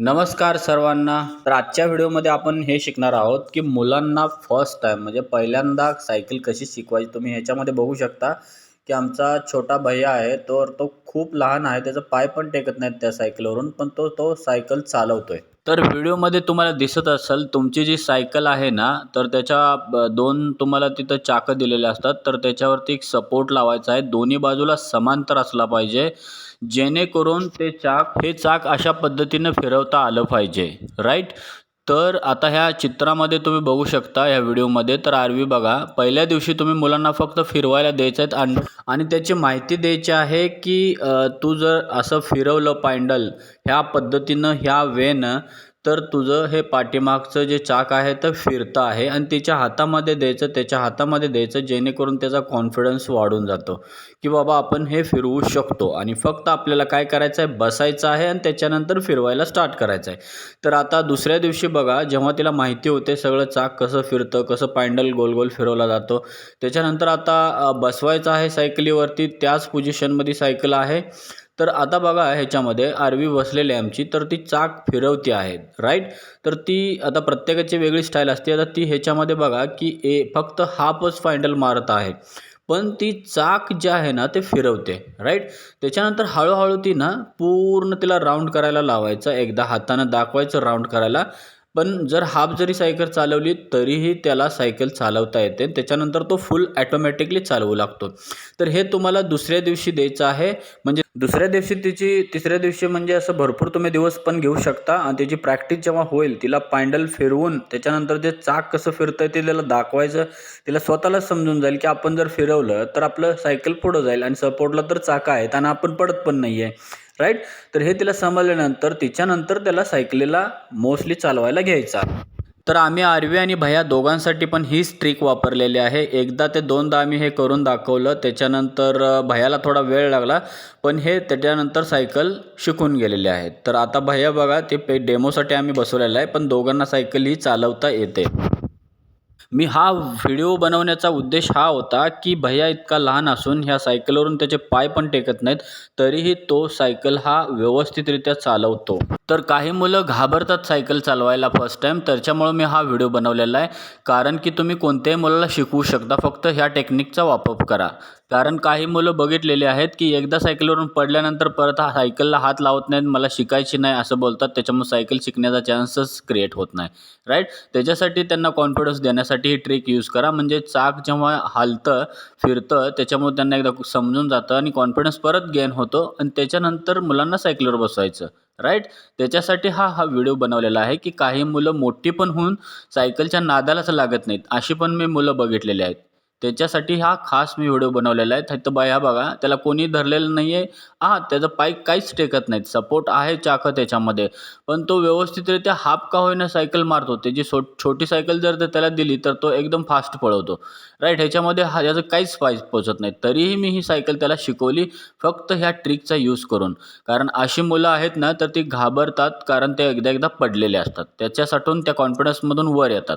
नमस्कार सर्वांना. तर आजच्या व्हिडिओमध्ये आपण हे शिकणार आहोत की मुलांना फर्स्ट टाईम म्हणजे पहिल्यांदा सायकल कशी शिकवायची तुम्ही ह्याच्यामध्ये बघू शकता की आमचा छोटा भैया आहे तो तो खूप लहान आहे त्याचा पाय पण टेकत नाहीत त्या सायकलवरून पण तो तो सायकल चालवतो आहे तर व्हिडिओमध्ये तुम्हाला दिसत असेल तुमची जी सायकल आहे ना तर त्याच्या दोन तुम्हाला तिथं चाकं दिलेले असतात. तर त्याच्यावरती एक सपोर्ट लावायचा आहे. दोन्ही बाजूला समांतर असला पाहिजे. जेणेकरून ते चाक हे चाक अशा पद्धतीनं फिरवता आलं पाहिजे. राईट तर आता ह्या चित्रामध्ये तुम्ही बघू शकता ह्या व्हिडिओमध्ये. तर आरवी बघा पहिल्या दिवशी तुम्ही मुलांना फक्त फिरवायला द्यायचं आहेत आणि आणि त्याची माहिती द्यायची आहे की तू जर असं फिरवलं पायंडल ह्या पद्धतीनं ह्या वेनं तर तुझं हे पाठीमागचं जे चाक आहे तर फिरतं आहे आणि तिच्या हातामध्ये द्यायचं त्याच्या हातामध्ये द्यायचं जेणेकरून त्याचा कॉन्फिडन्स वाढून जातो. की बाबा आपण हे फिरवू शकतो आणि फक्त आपल्याला काय करायचं आहे बसायचं आहे आणि त्याच्यानंतर फिरवायला स्टार्ट करायचं आहे तर आता दुसऱ्या दिवशी बघा जेव्हा तिला माहिती होते सगळं चाक कसं फिरतं कसं पॅन्डल गोल गोल फिरवला जातो त्याच्यानंतर आता बसवायचं आहे सायकलीवरती त्याच पोझिशनमध्ये सायकल आहे. तर आता बघा ह्याच्यामध्ये आरवी बसलेली आहे आमची. तर ती चाक फिरवती आहे राईट तर ती आता प्रत्येकाची वेगळी स्टाईल असते. आता ती ह्याच्यामध्ये बघा की ए फक्त हाफच फायनल मारत आहे. पण ती चाक जे आहे ना ते फिरवते राईट त्याच्यानंतर हळूहळू ती ना पूर्ण तिला राऊंड करायला लावायचं. एकदा हातानं दाखवायचं राऊंड करायला. पण जर हाफ जरी सायकल चालवली तरीही त्याला सायकल चालवता येते. त्याच्यानंतर तो फुल ॲटोमॅटिकली चालवू लागतो. तर हे तुम्हाला दुसऱ्या दिवशी द्यायचं आहे. म्हणजे दुसऱ्या दिवशी तिची तिसऱ्या दिवशी म्हणजे असं भरपूर तुम्ही दिवस पण घेऊ शकता. आणि त्याची प्रॅक्टिस जेव्हा होईल तिला पायंडल फिरवून त्याच्यानंतर ते चाक कसं फिरतं ते त्याला दाखवायचं. तिला स्वतःलाच समजून जाईल की आपण जर फिरवलं तर आपलं सायकल पुढं जाईल. आणि सपोर्टला तर चाका आहेत आणि आपण पडत पण नाही आहे राईट? तर हे तिला समजल्यानंतर तिच्यानंतर त्याला सायकलीला मोस्टली चालवायला घ्यायचा. तर आम्ही आरवी आणि भैया दोघांसाठी पण हीच ट्रिक वापरलेली आहे. एकदा ते दोनदा आम्ही हे करून दाखवलं त्याच्यानंतर भयाला थोडा वेळ लागला पण हे त्याच्यानंतर सायकल शिकून गेलेले आहेत. तर आता भया बघा ते पे डेमोसाठी आम्ही बसवलेलं आहे पण दोघांना सायकल ही चालवता येते. मी हा व्हिडिओ बनवण्याचा उद्देश हा होता की भैया इतका लहान असून ह्या सायकलवरून त्याचे पाय पण टेकत नाहीत तरीही तो सायकल हा व्यवस्थितरित्या चालवतो. तर काही मुलं घाबरतात सायकल चालवायला फर्स्ट टाईम त्याच्यामुळं मी हा व्हिडिओ बनवलेला आहे. कारण की तुम्ही कोणत्याही मुलाला शिकवू शकता फक्त ह्या टेक्निकचा वापर करा. कारण काही मुलं बघितलेले आहेत की एकदा सायकलवरून पडल्यानंतर परत हा सायकलला हात लावत नाहीत मला शिकायची नाही असं बोलतात त्याच्यामुळे सायकल शिकण्याचा चान्सच क्रिएट होत नाही. राईट त्याच्यासाठी त्यांना कॉन्फिडन्स देण्यासाठी ही ट्रिक यूज करा. म्हणजे चाक जेव्हा हालतं फिरतं त्याच्यामुळे त्यांना एकदा समजून जातं आणि कॉन्फिडन्स परत गेन होतो. आणि त्याच्यानंतर मुलांना सायकलवर बसवायचं. राईट त्याच्यासाठी हा हा व्हिडिओ बनवलेला आहे की काही मुलं मोठी पण होऊन सायकलच्या नादालाच लागत नाहीत. अशी पण मी मुलं बघितलेली आहेत. त्याच्यासाठी हा खास मी व्हिडिओ बनवलेला आहे. तिथं ह्या बघा त्याला कोणी धरलेलं नाही आहे हां त्याचं पाय काहीच टेकत नाहीत. सपोर्ट आहे चाकं त्याच्यामध्ये. पण तो व्यवस्थितरित्या हाफ का होईना सायकल मारतो. त्याची सो छोटी सायकल जर त्याला दिली तर तो एकदम फास्ट पळवतो. राईट ह्याच्यामध्ये हा याचं काहीच पाय पोचत नाही तरीही मी ही सायकल त्याला शिकवली फक्त ह्या ट्रिकचा यूज करून. कारण अशी मुलं आहेत ना तर ती घाबरतात कारण ते एकदा एकदा पडलेले असतात. त्याच्यासाठून त्या कॉन्फिडन्समधून वर येतात.